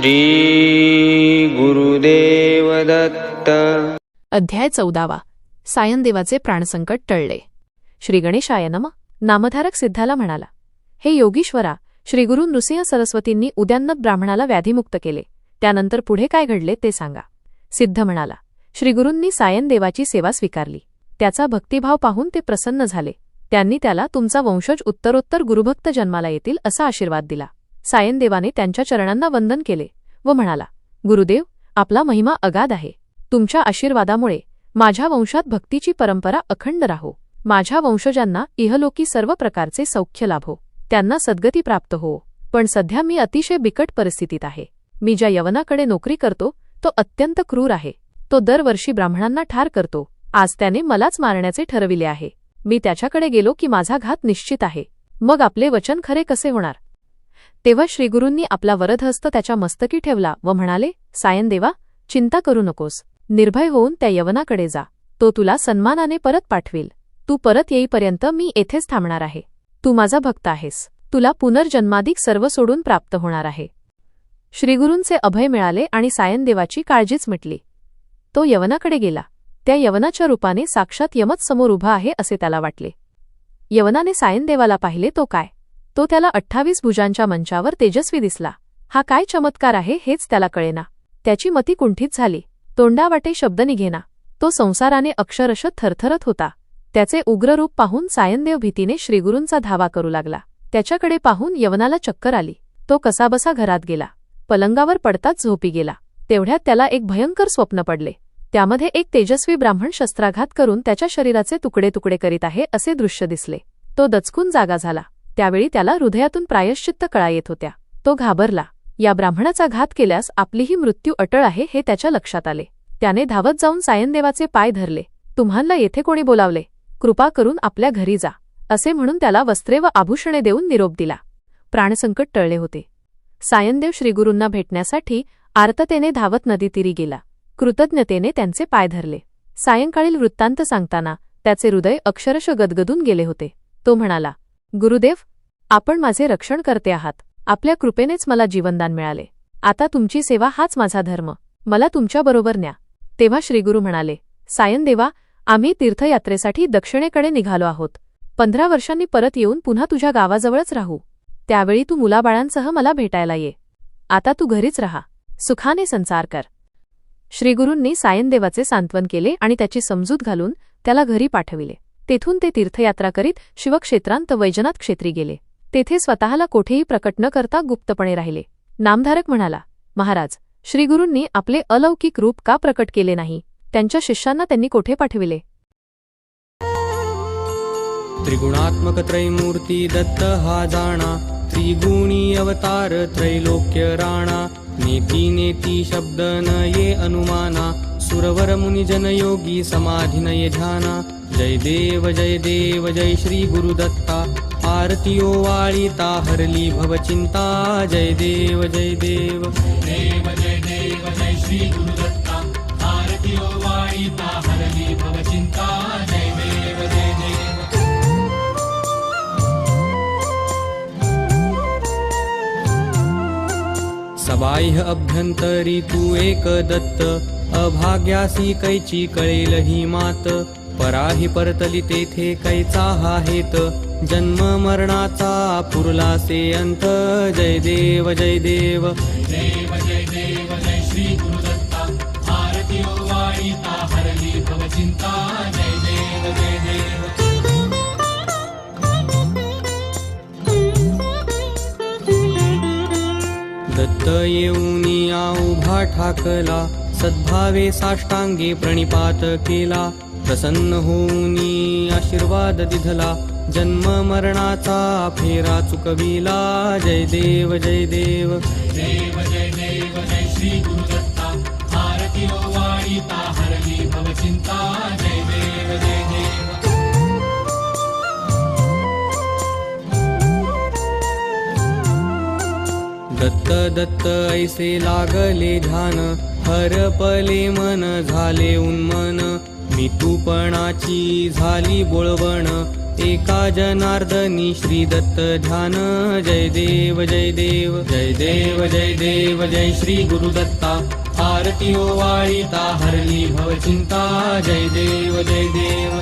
श्री गुरुदेव दत्त अध्याय चौदावा. सायनदेवाचे प्राणसंकट टळले. श्री गणेशाय नम. नामधारक सिद्धाला म्हणाला हे योगीश्वरा श्रीगुरु नृसिंह सरस्वतींनी उद्यान्नत ब्राह्मणाला व्याधीमुक्त केले. त्यानंतर पुढे काय घडले ते सांगा. सिद्ध म्हणाला श्रीगुरूंनी सायनदेवाची सेवा स्वीकारली. त्याचा भक्तिभाव पाहून ते प्रसन्न झाले. त्यांनी त्याला तुमचा वंशज उत्तरोत्तर गुरुभक्त जन्माला येतील असा आशीर्वाद दिला. सायनदेवाने त्यांच्या चरणांना वंदन केले व म्हणाला गुरुदेव आपला महिमा अगाध आहे. तुमच्या आशीर्वादामुळे माझ्या वंशात भक्तीची परंपरा अखंड राहो. माझ्या वंशजांना इहलोकी सर्व प्रकारचे सौख्य लाभो. त्यांना सद्गती प्राप्त हो. पण सध्या मी अतिशय बिकट परिस्थितीत आहे. मी ज्या यवनाकडे नोकरी करतो तो अत्यंत क्रूर आहे. तो दरवर्षी ब्राह्मणांना ठार करतो. आज त्याने मलाच मारण्याचे ठरविले आहे. मी त्याच्याकडे गेलो की माझा घात निश्चित आहे. मग आपले वचन खरे कसे होणार? तेव्हा श्रीगुरूंनी आपला वरदहस्त त्याच्या मस्तकी ठेवला व म्हणाले सायनदेवा चिंता करू नकोस. निर्भय होऊन त्या यवनाकडे जा. तो तुला सन्मानाने परत पाठवील. तू परत येईपर्यंत मी येथेच थांबणार आहे. तू माझा भक्त आहेस. तुला पुनर्जन्माधिक सर्व सोडून प्राप्त होणार आहे. श्रीगुरूंचे अभय मिळाले आणि सायनदेवाची काळजीच मिटली. तो यवनाकडे गेला. त्या यवनाच्या रूपाने साक्षात यमच समोर उभा आहे असे त्याला वाटले. यवनाने सायनदेवाला पाहिले तो काय? तो त्याला अठ्ठावीस भुजांच्या मंचावर तेजस्वी दिसला. हा काय चमत्कार आहे हेच त्याला कळेना. त्याची मती कुंठित झाली. तोंडावाटे शब्द निघेना. तो संसाराने अक्षरश थरथरत होता. त्याचे उग्ररूप पाहून सायनदेव भीतीने श्रीगुरूंचा धावा करू लागला. त्याच्याकडे पाहून यवनाला चक्कर आली. तो कसाबसा घरात गेला. पलंगावर पडताच झोपी गेला. तेवढ्यात त्याला एक भयंकर स्वप्न पडले. त्यामध्ये एक तेजस्वी ब्राह्मण शस्त्राघात करून त्याच्या शरीराचे तुकडे तुकडे करीत आहे असे दृश्य दिसले. तो दचकून जागा झाला. त्यावेळी त्याला हृदयातून प्रायश्चित्त कळा येत होत्या. तो घाबरला. या ब्राह्मणाचा घात केल्यास आपलीही मृत्यू अटळ आहे हे त्याच्या लक्षात आले. त्याने धावत जाऊन सायनदेवाचे पाय धरले. तुम्हाला येथे कोणी बोलावले? कृपा करून आपल्या घरी जा. असे म्हणून त्याला वस्त्रे व आभूषणे देऊन निरोप दिला. प्राणसंकट टळले होते. सायनदेव श्रीगुरूंना भेटण्यासाठी आर्ततेने धावत नदीतीरी गेला. कृतज्ञतेने त्यांचे पाय धरले. सायंकाळील वृत्तांत सांगताना त्याचे हृदय अक्षरश गदगदून गेले होते. तो म्हणाला गुरुदेव आपण माझे रक्षण करते आहात. आपल्या कृपेनेच मला जीवनदान मिळाले. आता तुमची सेवा हाच माझा धर्म. मला तुमच्याबरोबर न्या. तेव्हा श्रीगुरू म्हणाले सायनदेवा आम्ही तीर्थयात्रेसाठी दक्षिणेकडे निघालो आहोत. पंधरा वर्षांनी परत येऊन पुन्हा तुझ्या गावाजवळच राहू. त्यावेळी तू मुलाबाळांसह मला भेटायला ये. आता तू घरीच राहा. सुखाने संसार कर. श्रीगुरूंनी सायनदेवाचे सांत्वन केले आणि त्याची समजूत घालून त्याला घरी पाठविले. तेथून ते तीर्थयात्रा करीत शिवक्षेत्रांत वैजनाथ क्षेत्री गेले. तेथे स्वतःला कोठेही प्रकट न करता गुप्तपणे राहिले. नामधारक म्हणाला महाराज श्रीगुरूंनी आपले अलौकिक रूप का प्रकट केले नाही? त्यांच्या शिष्यांना त्यांनी कोठे पाठविले? त्रिगुणात्मक त्रैमूर्ती दत्त हा जाणा त्रिगुणी अवतार त्रैलोक्य राणा नेती नेती शब्द न ये अनुमाना सुरवर मुनिजन योगी समाधी ध्याना। जय देव जय देव जय श्री गुरुदत्ता। आरतीयो वाळीता हरली भवचिन्ता जय देव जय देव। देव जय देव जय श्री सबाह्य अभ्यंतरी तू एक दत्त अभाग्यासी कैची कळेल ही मात पराही परतली तेथे कैचा हा हेत जन्म मरणाचा पुरलासे अंत जय देव जय देव. देव जय देव जय श्री गुरुदत्ता आरती ओ हरली भवचिंता दत्त येऊनिया उभा ठाकला. सद्भावे साष्टांगे प्रणिपात केला. प्रसन्न होऊनी आशीर्वाद दिधला. जन्म मरणाचा फेरा चुकविला. जय देव जय देव देव जय देव. दत्त दत्त ऐसे लागले ध्यान. हरपले मन झाले उन्मन. मी तूपणाची झाली बोळवण. एका जनार्दनी श्री दत्त ध्यान. जय देव जय देव जय देव जय देव जय श्री गुरुदत्ता आरती हो ओवाळीता हरली भवचिंता जय देव जय देव.